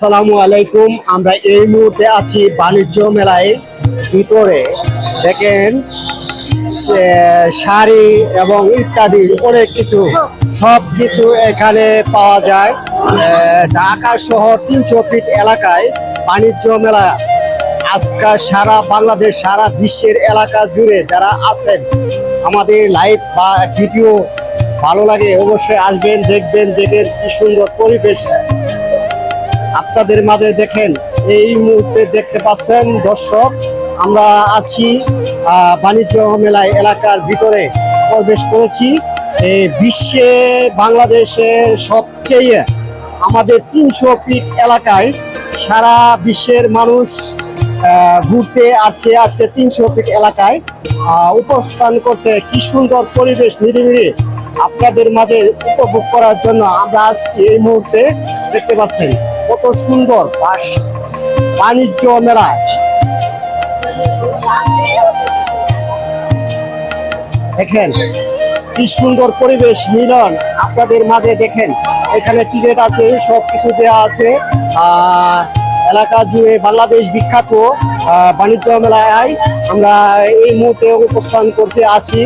আসসালামু আলাইকুম। আমরা এই মুহূর্তে আছি বাণিজ্য মেলায় ভিতরে। দেখেন শাড়ি এবং ইত্যাদি অনেক কিছু সব কিছু এখানে পাওয়া যায়। ঢাকা শহর তিনশো ফিট এলাকায় বাণিজ্য মেলা। আজকাল সারা বাংলাদেশ, সারা বিশ্বের এলাকা জুড়ে যারা আছেন, আমাদের লাইভ বা ভিডিও ভালো লাগে অবশ্যই আসবেন, দেখবেন, দেখেন কি সুন্দর পরিবেশ। আপনাদের মাঝে দেখেন, এই মুহূর্তে দেখতে পাচ্ছেন দর্শক, আমরা আছি বাণিজ্য মেলায়, এলাকার ভিতরে প্রবেশ করেছি। বিশ্বে বাংলাদেশের সবচেয়ে আমাদের তিনশো ফিট এলাকায় সারা বিশ্বের মানুষ ঘুরতে আসছে আজকে তিনশো ফিট এলাকায়। উপস্থান করছে, কি সুন্দর পরিবেশ নিরিবিলি আপনাদের মাঝে উপভোগ করার জন্য আমরা আসছি এই মুহূর্তে দেখতে পাচ্ছেন। কত সুন্দর বাণিজ্য মেলা দেখেন, কি সুন্দর পরিবেশ, মিলন। আপনাদের মাঝে দেখেন, এখানে টিকিট আছে সব কিছু দেওয়া আছে এলাকা জুড়ে বাংলাদেশ বিখ্যাত বাণিজ্য মেলায় আমরা এই মুহূর্তে উপস্থান করছে, আছি।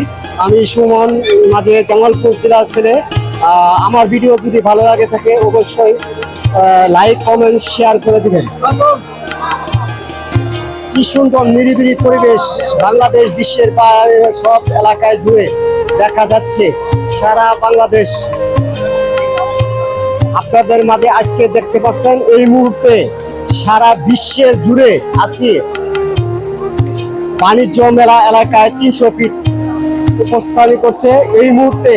আমি সুমন, মাঝে জামালপুর জেলার ছেলে। আমার ভিডিও যদি ভালো লাগে থাকে, অবশ্যই লাইক কমেন্ট শেয়ার করে দিবেন। কি সুন্দর নিরিবিলি পরিবেশ বাংলাদেশ বিশ্বের সব এলাকায় জুড়ে দেখা যাচ্ছে সারা বাংলাদেশ। আপনাদের মাঝে আজকে দেখতে পাচ্ছেন এই মুহূর্তে সারা বিশ্বের জুড়ে আছি। বাণিজ্য মেলা এলাকায় তিনশো ফিট উপস্থান করছে। এই মুহূর্তে